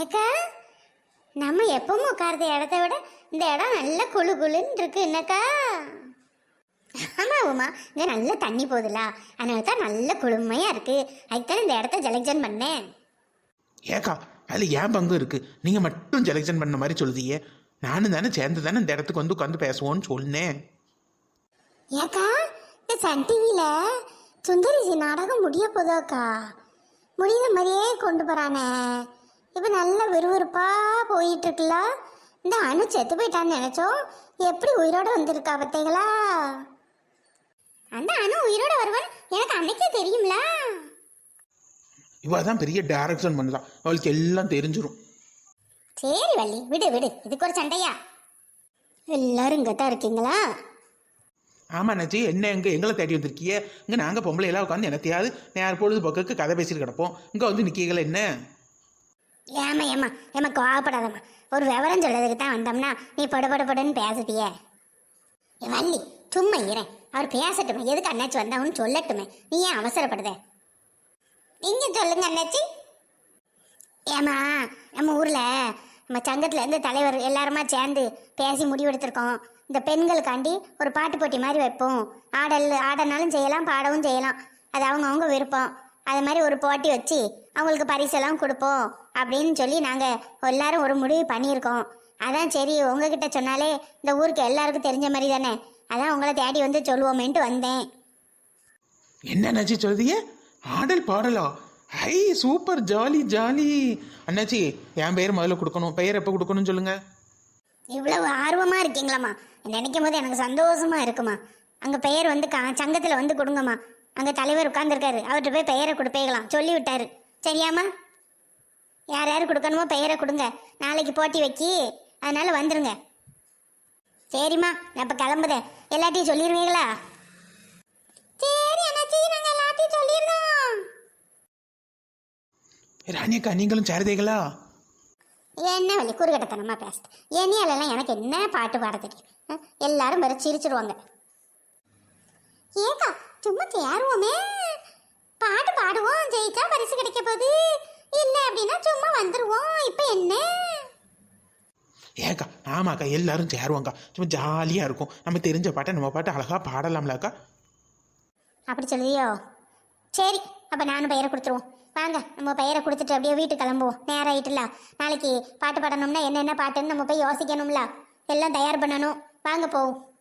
ஏக்கா நம்ம எப்பவும் உட்கார்ந்த இடத்த விட இந்த இடம் நல்ல குளு குளுன்னு இருக்கு என்னக்கா? ஆமா உமா. இங்க நல்ல தண்ணி போகுதுல அதனால தான் நல்ல குளுமையா இருக்கு. அதுக்கு இந்த இடத்த ஜலஜன் பண்ணேன். ஏக்கா அதில் ஏன் பங்கு இருக்கு? நீங்கள் மட்டும் செலெக்ஷன் பண்ண மாதிரி சொல்லுதீங்க. நானும் தானே சேர்ந்து தானே இந்த இடத்துக்கு வந்து உட்காந்து பேசுவோன்னு சொன்னேன். ஏக்கா இந்த சன் டிவியில சுந்தரிசி நாடகம் முடிய போதோக்கா முடியுற மாதிரியே கொண்டு போறானே. இப்போ நல்ல விறுவிறுப்பா போயிட்டு இருக்குல்ல இந்த அணு செத்து போயிட்டான்னு நினைச்சோம் எப்படி உயிரோட வந்திருக்கா பார்த்தீங்களா? அந்த அணு உயிரோட வருவான்னு எனக்கு அன்னைக்கே தெரியும்ல. இவ தான் பெரிய டைரக்ஷன் பண்ணுதான் அவளுக்கு எல்லாம் தெரிஞ்சிரும். சரி வள்ளி விடு விடு. இதுக்கு ஒரு சண்டையா? எல்லாரும் இங்கே தான் இருக்கீங்களா? ஆமாம் நச்சி என்ன எங்கே எங்களை தேடி வந்திருக்கியே. இங்கே நாங்கள் பொம்பளை எல்லாம் உட்காந்து என்னத்தையாவது நேர பொழுதுபோக்குக்கு கதை பேசிட்டு கிடப்போம். இங்கே வந்து நிற்கீங்கள என்ன? ஏமா ஏமா ஏமா கோவப்படாதம்மா. ஒரு விவரம் சொல்லதுக்கு தான் வந்தோம்னா நீ படுபடுபடுன்னு படு பேசுதியே வள்ளி சும்மா இறேன் அவர் பேசட்டுமே. எதுக்கு அண்ணாச்சி வந்தாங்கன்னு சொல்லட்டுமே. நீ ஏன் அவசரப்படுத? நீங்க சொல்லுங்க அண்ணாச்சி. ஏமா நம்ம ஊரில் நம்ம சங்கத்துல இருந்து தலைவர் எல்லாருமா சேர்ந்து பேசி முடிவெடுத்திருக்கோம். இந்த பெண்களுக்காண்டி ஒரு பாட்டு போட்டி மாதிரி வைப்போம். ஆடல் ஆடனாலும் செய்யலாம் பாடவும் செய்யலாம். அது அவங்கவுங்க விருப்பம். அது மாதிரி ஒரு போட்டி வச்சு அவங்களுக்கு பரிசெல்லாம் கொடுப்போம் அப்படின்னு சொல்லி நாங்கள் எல்லாரும் ஒரு முடிவு பண்ணியிருக்கோம். அதான் சரி உங்ககிட்ட சொன்னாலே இந்த ஊருக்கு எல்லாருக்கும் தெரிஞ்ச மாதிரி தானே. அதான் உங்களை தேடி வந்து சொல்லுவோமேன்ட்டு வந்தேன். என்ன நச்சி சொல்லுதீங்க ஆடல் பாடலா? Hi super jolly jolly. அண்ணாச்சி என் பெயர் முதல்ல கொடுக்கணும். பெயர் எப்போ கொடுக்கணும்னு சொல்லுங்க. இவ்வளவு ஆர்வமா இருக்கீங்களாம்மா. நினைக்கும் போது எனக்கு சந்தோஷமா இருக்குமா. அங்க பெயர் வந்து சங்கத்துல வந்து கொடுங்கம்மா. அங்க தலைவர் உட்கார்ந்துருக்காரு. அவர்கிட்ட போய் பெயரை கொடுப்பேகலாம் சொல்லி விட்டாரு சரியாம்மா? யார் யார் கொடுக்கணுமோ பெயரை கொடுங்க. நாளைக்கு போட்டி வைக்கி அதனால வந்துருங்க. சரிம்மா நான் இப்போ கிளம்புதேன். எல்லாத்தையும் சொல்லிடுவீங்களா சரி அண்ணாச்சி நாங்கள் எல்லாத்தையும் சொல்லிடுறோம் ராணியக்கா நீங்களும் சேரதீங்களா என்ன வழி? குறுகட்டத்தனமா பேசுது. என்னையாலெல்லாம் எனக்கு என்ன பாட்டு பாட தெரியும்? எல்லாரும் வர சிரிச்சிருவாங்க. ஏக்கா சும்மா தேருவோமே பாட்டு பாடுவோம் ஜெயிச்சா பரிசு கிடைக்க போகுது. இல்லை அப்படின்னா சும்மா வந்துருவோம். இப்போ என்ன? ஏக்கா ஆமாக்கா எல்லாரும் சேருவாங்க்கா சும்மா ஜாலியாக இருக்கும். நம்ம தெரிஞ்ச பாட்டை நம்ம பாட்டு அழகாக பாடலாம்லக்கா. அப்படி சொல்லுவியோ சரி அப்போ நானும் பெயரை கொடுத்துருவோம். வாங்க நம்ம பெயரை கொடுத்துட்டு அப்படியே வீட்டுக்கு கிளம்புவோம். நேரம் ஆயிட்டுல. நாளைக்கு பாட்டு பாடணும்னா என்னென்ன பாட்டுன்னு நம்ம போய் யோசிக்கணும்ல. எல்லாம் தயார் பண்ணணும். வாங்க போவோம்.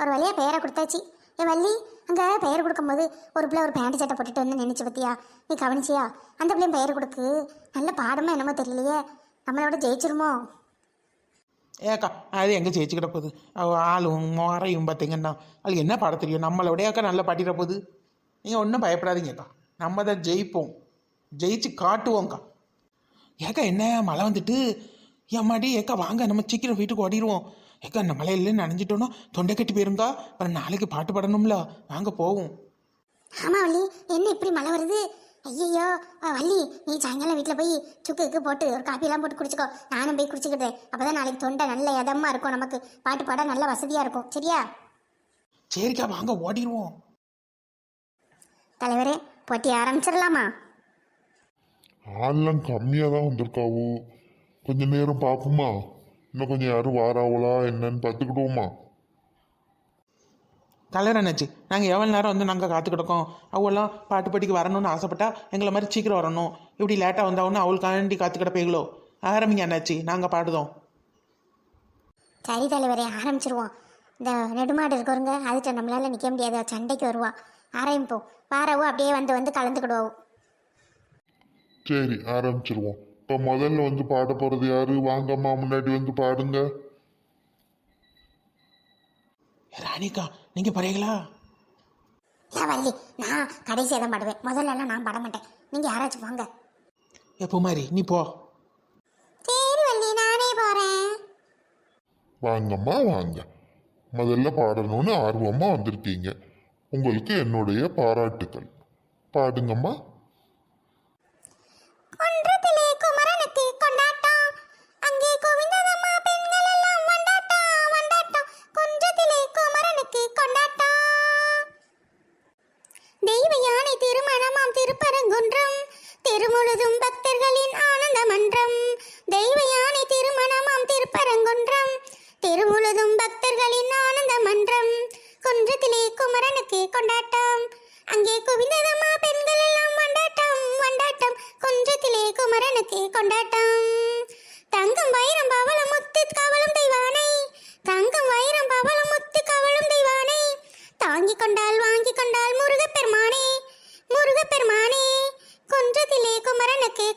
ஒரு வழியாக பெயரை கொடுத்தாச்சு. ஏ வள்ளி அங்கே பெயர் கொடுக்கும்போது ஒரு பிள்ளை ஒரு பேண்ட் சட்டை போட்டுட்டு வந்து நினச்சி பத்தியா? நீ கவனிச்சியா? அந்த பிள்ளையும் பெயர் கொடுக்கு. நல்ல பாடமாக என்னமோ தெரியலையே. நம்மளோட ஜெயிச்சிருமோ? ஏக்கா அது எங்கே ஜெயிச்சுக்கிட போகுது? ஆளும் முறையும் பார்த்தீங்கன்னா அது என்ன பாட தெரியும்? நம்மளோடையாக்கா நல்லா பாட்டிட போகுது. நீங்கள் ஒன்றும் பயப்படாதீங்கக்கா. நம்ம தான் ஜெயிப்போம். ஜெயிச்சு காட்டுவோங்க்கா ஏக்கா என்ன மழை வந்துட்டு? ஏம்மாடி ஏக்கா வாங்க நம்ம சீக்கிரம் வீட்டுக்கு ஓடிடுவோம் ஏக்கா இந்த மழையில நனைஞ்சிட்டோன்னா தொண்டை கட்டி போயிருங்கா அப்புறம் நாளைக்கு பாட்டு பாடணும்ல. வாங்க போவோம். ஆமா வள்ளி. என்ன இப்படி மழை வருது? ஐயோ வள்ளி நீ சாயங்காலம் வீட்டில் போய் சுக்குக்கு போட்டு ஒரு காப்பியெல்லாம் போட்டு குடிச்சுக்கோ. நானும் போய் குடிச்சுக்கிட்டேன் அப்பதான் நாளைக்கு தொண்டை நல்ல இதமா இருக்கும் நமக்கு. பாட்டு பாட நல்ல வசதியா இருக்கும். சரியா? சரிக்கா வாங்க ஓடிடுவோம். தலைவரே போட்டி ஆரம்பிச்சிடலாமா? ஆள்லாம் கம்மியாக தான் வந்திருக்காவோ? கொஞ்ச நேரம் பார்ப்போமா? இன்னும் கொஞ்சம் யாரும் வாராவளா என்னன்னு பார்த்துக்கிடுவோமா? கலர் என்னாச்சு நாங்கள் எவ்வளோ நேரம் வந்து நாங்கள் காத்து கிடக்கோம் அவெல்லாம் பாட்டு பாட்டிக்கு வரணும்னு ஆசைப்பட்டா எங்களை மாதிரி சீக்கிரம் வரணும். இப்படி லேட்டாக வந்தாவுன்னு அவளுக்காண்டி காத்து கிடப்பீங்களோ ஆரம்பிங்க அண்ணாச்சி நாங்கள் பாடுதோம். சரி தலைவரே ஆரம்பிச்சிருவோம். இந்த நெடுமாடு இருக்கவருங்க அதுட்ட நம்மளால நிற்க முடியாது. சண்டைக்கு வருவா. ஆரம்பிப்போம். வாரவோ அப்படியே வந்து வந்து கலந்துக்கிடுவோம் சரி ஆரம்பிச்சிருவோம். இப்போ முதல்ல வந்து பாட போகிறது யாரு? வாங்கம்மா முன்னாடி வந்து பாடுங்க. ராணிக்கா நீங்கள் பாருங்களா ஏன் வள்ளி நான் கடைசியாக தான் பாடுவேன். முதல்ல எல்லாம் நான் பாட மாட்டேன் நீங்கள் யாராச்சும் வாங்க. எப்போ மாதிரி நீ போ. சரி வள்ளி நானே போகிறேன் வாங்கம்மா வாங்க. முதல்ல பாடணும்னு ஆர்வமாக வந்திருக்கீங்க. உங்களுக்கு என்னுடைய பாராட்டுக்கள். பாடுங்கம்மா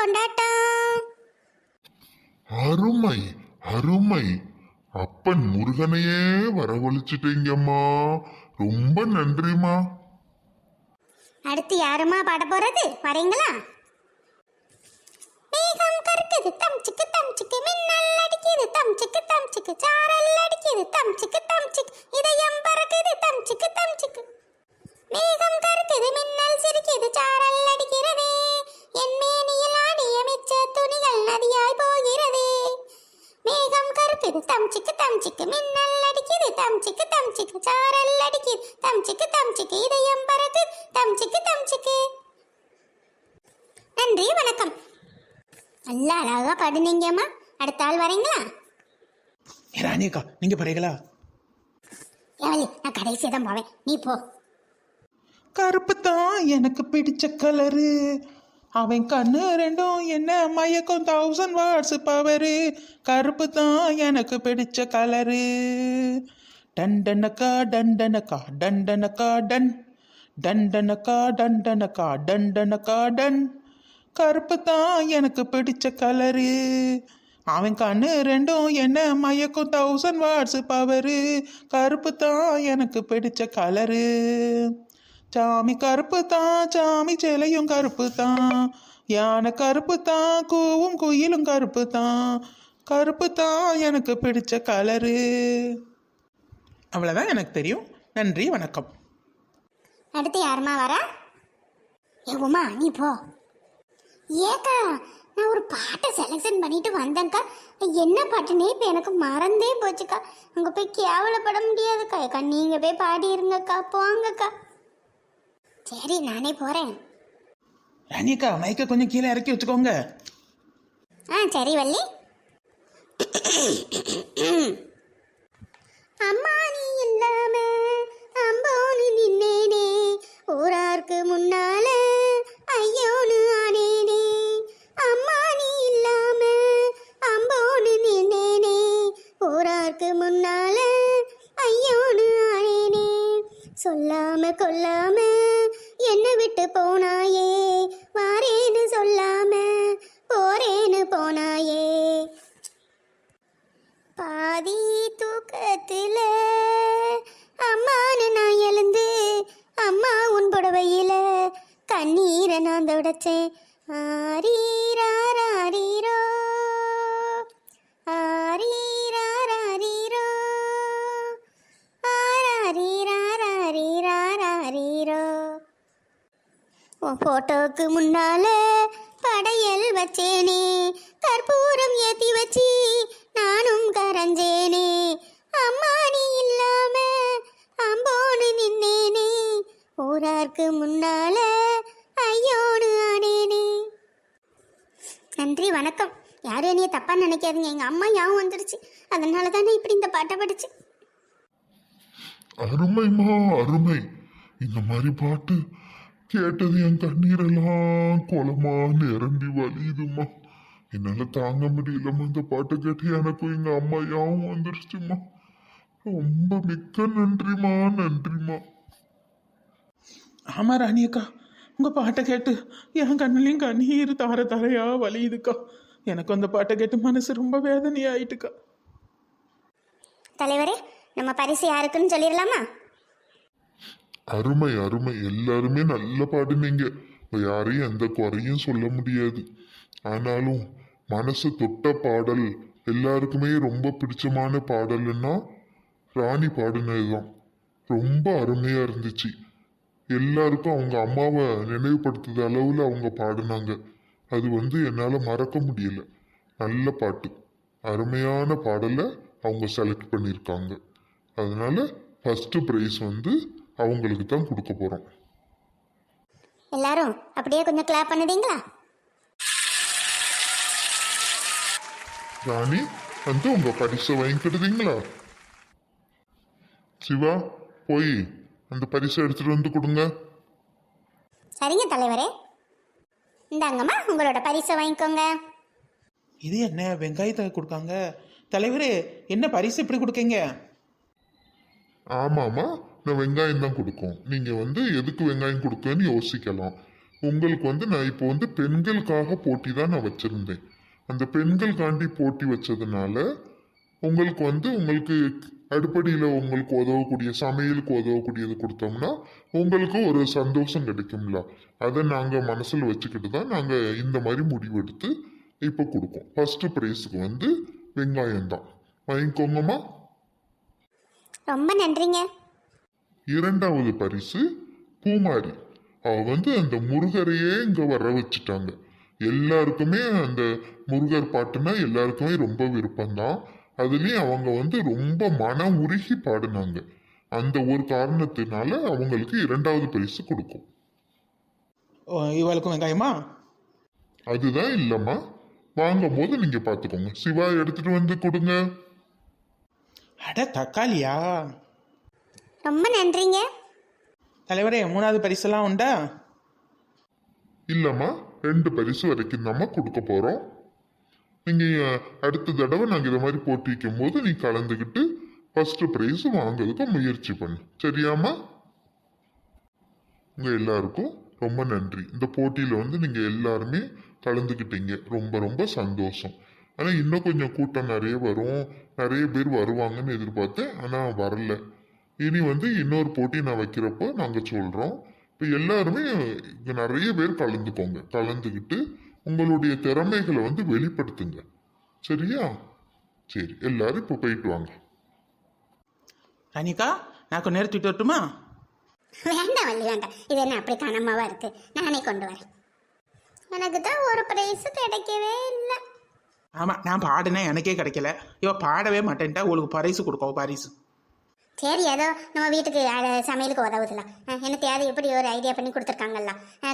கொண்டாட்டம். அருமை அருமை. அப்பன் முருகனையே வரவழைச்சிட்டீங்கம்மா. ரொம்ப நன்றிம்மா. அடுத்து யாருமா பாட போறது? வரீங்களா? மேகம் கருக்குது தம்ச்சுக்கு தம்ச்சுக்கு மின்னல் அடிக்குது தம்ச்சுக்கு தம்ச்சுக்கு சாரல் அடிக்குது தம்ச்சுக்கு தம்ச்சுக்கு இதயம் பறக்குது தம்ச்சுக்கு தம்ச்சுக்கு மேகம் தம்ச்சுக்கு தம்ச்சுக்கு மின்னல் அடிக்குது. தம்ச்சுக்கு தம்ச்சுக்கு சாரல் அடிக்குது. தம்ச்சுக்கு தம்ச்சுக்கு இதயம் பறக்குது. தம்ச்சுக்கு தம்ச்சுக்கு நன்றி வணக்கம். நல்லா அழகா பாடுனீங்கம்மா. அடுத்த ஆள் வரீங்களா? ராணியக்கா நீங்க பறைகளா ஏவலி நான் கடைசியாக தான் போவேன். நீ போ. கருப்பு தான் எனக்கு பிடிச்ச கலரு அவன் கண்ணு ரெண்டும் என்ன மயக்கம் தௌசண்ட் வாட்ஸ் பவரு கருப்பு தான் எனக்கு பிடிச்ச கலரு டண்டனக்கா டண்டனக்கா டண்டனக்கா டன் டண்டனக்கா டண்டனக்கா டண்டனக்கா டன் கருப்பு தான் எனக்கு பிடிச்ச கலரு அவன் கண்ணு ரெண்டும் என்ன மயக்கம் தௌசண்ட் வாட்ஸ் பவரு கருப்பு தான் எனக்கு பிடிச்ச கலரு சாமி கருப்பு தான் சாமி சிலையும் கருப்பு தான் யானை கருப்பு தான் கூவும் குயிலும் கருப்பு தான் கருப்பு தான் எனக்கு பிடிச்ச கலரு. அவ்வளோதான் எனக்கு தெரியும். நன்றி வணக்கம். அடுத்து யாருமா வரா? ஏ உமா நீ போ. ஏக்கா நான் ஒரு பாட்டை செலெக்ஷன் பண்ணிட்டு வந்தேன்க்கா. என்ன பாட்டுனே இப்போ எனக்கு மறந்தே போச்சுக்கா. அங்கே போய் கேவலப்பட முடியாதுக்கா. ஏக்கா நீங்கள் போய் பாடிருங்கக்கா. போங்கக்கா. சரி நானே போகிறேன் ராணியக்கா மைக்கை கொஞ்சம் கீழே இறக்கி வச்சுக்கோங்க. ஆ சரி வள்ளி. அம்மா நீ இல்லாம அம்போனு நின்னேனே. ஊராருக்கு முன்னால கண்ணீரை நான் தொடச்சேன் ஆரீராரீரோ ஆரீராரீரோ ஆரீராரீரோ உன் ஃபோட்டோக்கு முன்னால படையல் வச்சேனே. கற்பூரம் ஏத்தி வச்சு நானும் கரைஞ்சேனே. அம்மா நீ இல்லாம அம்போன்னு நின்னேனே. ஊரார்க்கு முன்னால ஐயோடு ஆனேனே நன்றி வணக்கம். யாரும் என்னைய தப்பா நினைக்காதீங்க. எங்க அம்மா யாவும் வந்துருச்சு. அதனால தானே இப்படி இந்த பாட்டை படிச்சு? அருமைம்மா அருமை. இந்த மாதிரி பாட்டு கேட்டது என் கண்ணீரெல்லாம் குளமா நிரம்பி வலியுதும்மா என்னால தாங்க முடியலம்மா இந்த பாட்டை கேட்டு எனக்கும் எங்க அம்மா யாவும் வந்துருச்சும்மா ரொம்ப மிக்க நன்றிம்மா நன்றிம்மா ஆமா ராணியக்கா உங்கள் பாட்டை கேட்டு என் கண்ணுலையும் கண்ணீர் தார தாரையா வலியுதுக்கா எனக்கு அந்த பாட்டை கேட்டு மனசு ரொம்ப வேதனையாயிட்டுக்கா. தலைவரே நம்ம பரிசு யாருக்குன்னு சொல்லிடலாமா? அருமை அருமை. எல்லாருமே நல்ல பாடுனீங்க. யாரையும் எந்த குறையும் சொல்ல முடியாது. ஆனாலும் மனசு தொட்ட பாடல் எல்லாருக்குமே ரொம்ப பிடிச்சமான பாடல்னா ராணி பாடினதுதான். ரொம்ப அருமையா இருந்துச்சு. எல்லாருக்கும் அவங்க அம்மாவை நினைவுபடுத்துகிற அளவில் அவங்க பாடினாங்க. அது வந்து என்னால் மறக்க முடியல. நல்ல பாட்டு. அருமையான பாடலை அவங்க செலக்ட் பண்ணியிருக்காங்க அதனால ஃபஸ்ட்டு ப்ரைஸ் வந்து அவங்களுக்கு தான் கொடுக்க போகிறோம் எல்லாரும் அப்படியே கொஞ்சம் கிளாப் பண்ணுதீங்களா ராணி வந்து உங்கள் பரிசை வாங்கிக்கிடுதீங்களா சிவா போய். அந்த பரிசை எடுத்துட்டு வந்து கொடுங்க. சரிங்க தலைவரே. இந்தாங்கம்மா உங்களோட பரிசை வாங்கிக்கோங்க. இது என்ன வெங்காயத்தை கொடுக்காங்க? தலைவரே என்ன பரிசு இப்படி கொடுக்கீங்க? ஆமாமா நான் வெங்காயம் தான் கொடுக்கும். நீங்க வந்து எதுக்கு வெங்காயம் கொடுக்கன்னு யோசிக்கலாம். உங்களுக்கு வந்து நான் இப்போ வந்து பெண்களுக்காக போட்டி தான் நான் வச்சிருந்தேன். அந்த பெண்களுக்காண்டி போட்டி வச்சதுனால உங்களுக்கு வந்து உங்களுக்கு அடுப்படியில் உங்களுக்கு உதவக்கூடிய சமையலுக்கு உதவக்கூடியது கொடுத்தோம்னா உங்களுக்கு ஒரு சந்தோஷம் கிடைக்கும்ல. அதை நாங்கள் மனசில் வச்சுக்கிட்டு தான் நாங்கள் இந்த மாதிரி முடிவெடுத்து இப்போ கொடுப்போம் ஃபர்ஸ்ட் ப்ரைஸுக்கு வந்து வெங்காயம் தான். வாங்கிக்கோங்கம்மா. ரொம்ப நன்றிங்க. இரண்டாவது பரிசு பூமாரி. அவ வந்து அந்த முருகரையே இங்க வர வச்சுட்டாங்க. எல்லாருக்குமே அந்த முருகர் பாட்டுனா எல்லாருக்குமே ரொம்ப விருப்பம்தான். அதுலயும் அவங்க வந்து ரொம்ப மன உருகி பாடினாங்க. அந்த ஒரு காரணத்தினால அவங்களுக்கு இரண்டாவது பரிசு கொடுக்கும். இவளுக்கும் வெங்காயமா? அதுதான் இல்லம்மா. வாங்கும் போது நீங்க பாத்துக்கோங்க. சிவா எடுத்துட்டு வந்து கொடுங்க. அட தக்காளியா? ரொம்ப நன்றிங்க. தலைவரே மூணாவது பரிசெல்லாம் உண்டா? இல்லம்மா ரெண்டு பரிசு வரைக்கும் தாம்மா கொடுக்க போறோம். நீங்கள் அடுத்த தடவை நாங்கள் இதை மாதிரி போட்டி வைக்கும் போது நீ கலந்துக்கிட்டு ஃபஸ்ட்டு ப்ரைஸ் வாங்கிறதுக்கு முயற்சி பண்ணு. சரியாம்மா? உங்கள் எல்லாருக்கும் ரொம்ப நன்றி. இந்த போட்டியில் வந்து நீங்கள் எல்லாருமே கலந்துக்கிட்டீங்க. ரொம்ப ரொம்ப சந்தோஷம். ஆனால் இன்னும் கொஞ்சம் கூட்டம் நிறைய வரும். நிறைய பேர் வருவாங்கன்னு எதிர்பார்த்தேன். ஆனால் வரல. இனி வந்து இன்னொரு போட்டி நான் வைக்கிறப்போ நாங்கள் சொல்கிறோம் இப்போ எல்லாருமே நிறைய பேர் கலந்துக்கோங்க. கலந்துக்கிட்டு உங்களுடைய திறமைகளை வந்து வெளிப்படுத்துங்க. சரியா? சரி எல்லாரும் இப்போ போயிட்டு வாங்க. ராணிக்கா நான் கொஞ்ச நேரம் தூக்கிட்டு வரட்டுமா? வேண்டாம் வள்ளி வேண்டாம். இது என்ன அப்படி கனமாவா இருக்கு? நானே கொண்டு வரேன். எனக்கு தான் ஒரு பிரைஸ் கிடைக்கவே இல்லை. ஆமாம் நான் பாடினேன் எனக்கே கிடைக்கல. இவ பாடவே மாட்டேன்ட்டா உங்களுக்கு பரிசு கொடுக்கோ பரிசு சரி ஏதோ நம்ம வீட்டுக்கு சமையலுக்கு உதவுதுல. எனக்கு அது எப்படி ஒரு ஐடியா பண்ணி கொடுத்துருக்காங்கல்ல.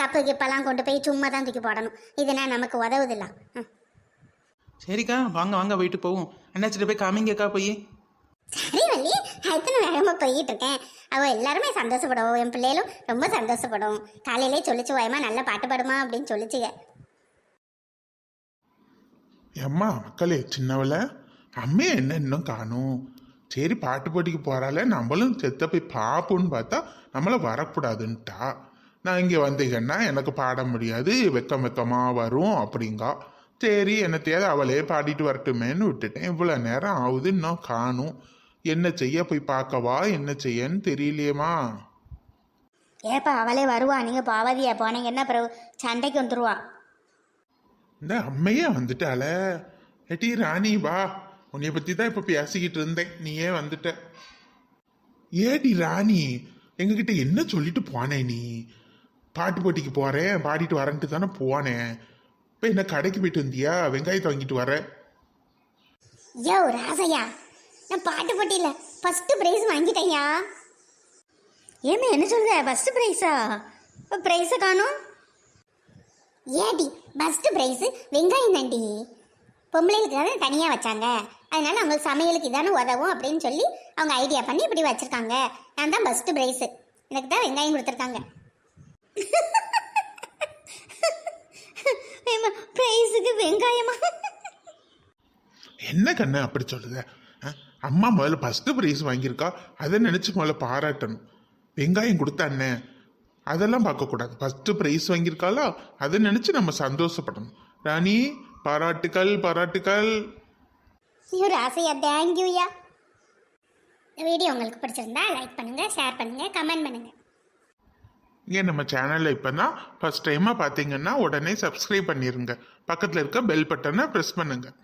கப்பு கிப்பெல்லாம் கொண்டு போய் சும்மா தான் தூக்கி போடணும். இதுனா நமக்கு உதவுதுல்ல. சரிக்கா வாங்க வாங்க வீட்டுக்கு போவோம். அண்ணாச்சிட்ட போய் காமிங்கக்கா போய். சரி வள்ளி. எத்தனை வேகமாக போய்கிட்டு இருக்கேன். அவள் எல்லாருமே சந்தோஷப்படுவோம் என் பிள்ளைகளும் ரொம்ப சந்தோஷப்படும். காலையிலே சொல்லிச்சு ஓயமா நல்ல பாட்டு பாடுமா அப்படின்னு சொல்லிச்சுங்க. அம்மா மக்களே சின்னவள. அம்மையை என்ன இன்னும் காணும்? சரி பாட்டு போட்டிக்கு போகிறால நம்மளும் செத்த போய் பார்ப்போன்னு பார்த்தா நம்மளை வரக்கூடாதுன்ட்டா. நான் இங்கே வந்தீங்கன்னா எனக்கு பாட முடியாது வெக்கம் வெக்கமாக வரும் அப்படிங்கா. சரி என்னத்தையாவது அவளே பாடிட்டு வரட்டுமேன்னு விட்டுட்டேன். இவ்வளோ நேரம் ஆகுது இன்னும் காணும். என்ன செய்ய போய் பார்க்கவா என்ன செய்யன்னு தெரியலையேம்மா. ஏப்பா அவளே வருவா. நீங்கள் பாவதியா போனீங்கன்னா அப்புறம் சண்டைக்கு வந்துருவா. இந்த அம்மையே வந்துட்டால ஏட்டி ராணி வா. உன்னைய பற்றி தான் இப்போ பேசிக்கிட்டு இருந்தேன். நீ ஏன் வந்துட்ட. ஏடி ராணி எங்ககிட்ட என்ன சொல்லிட்டு போனே நீ? பாட்டு போட்டிக்கு போகிறேன் பாடிட்டு வரேன்ட்டு தானே போனேன் இப்போ என்ன கடைக்கு போயிட்டு வந்தியா? வெங்காயத்தை வாங்கிட்டு வர. யோ ராசையா. நான் பாட்டு போட்டியில் ஃபஸ்ட்டு ப்ரைஸ் வாங்கிட்டேயா ஏமா என்ன சொல்ற? ஃபஸ்ட்டு ப்ரைஸா இப்போ ப்ரைஸை காணும். ஏடி ஃபஸ்ட்டு ப்ரைஸு வெங்காயம் தாண்டி. பொம்பளைகளுக்கு தானே தனியாக வச்சாங்க. அதனால அவங்களுக்கு சமையலுக்கு இதான உதவும் அப்படின்னு சொல்லி அவங்க ஐடியா பண்ணி இப்படி வச்சுருக்காங்க. நான் தான் ஃபஸ்ட்டு ப்ரைஸு எனக்கு தான் வெங்காயம் கொடுத்துருக்காங்க. ப்ரைஸுக்கு வெங்காயமா? என்ன கண்ணு அப்படி சொல்லுத? அம்மா முதல்ல ஃபஸ்ட்டு ப்ரைஸ் வாங்கியிருக்கா. அதை நினச்சி முதல்ல பாராட்டணும். வெங்காயம் கொடுத்த அண்ணன் அதெல்லாம் பார்க்கக்கூடாது ஃபஸ்ட்டு ப்ரைஸ் வாங்கியிருக்காளா? அதை நினச்சி நம்ம சந்தோஷப்படணும். ராணி பாராட்டுக்கள் பாராட்டுக்கள். ஐயோ ராசையா தேங்க்யூயா இந்த வீடியோ உங்களுக்கு பிடிச்சிருந்தா லைக் பண்ணுங்கள் ஷேர் பண்ணுங்கள் கமெண்ட் பண்ணுங்கள் ஏன் நம்ம சேனலில் இப்போ தான் ஃபஸ்ட் டைமாக பார்த்தீங்கன்னா உடனே சப்ஸ்கிரைப் பண்ணிடுங்க பக்கத்தில் இருக்க பெல் பட்டனை ப்ரெஸ் பண்ணுங்கள்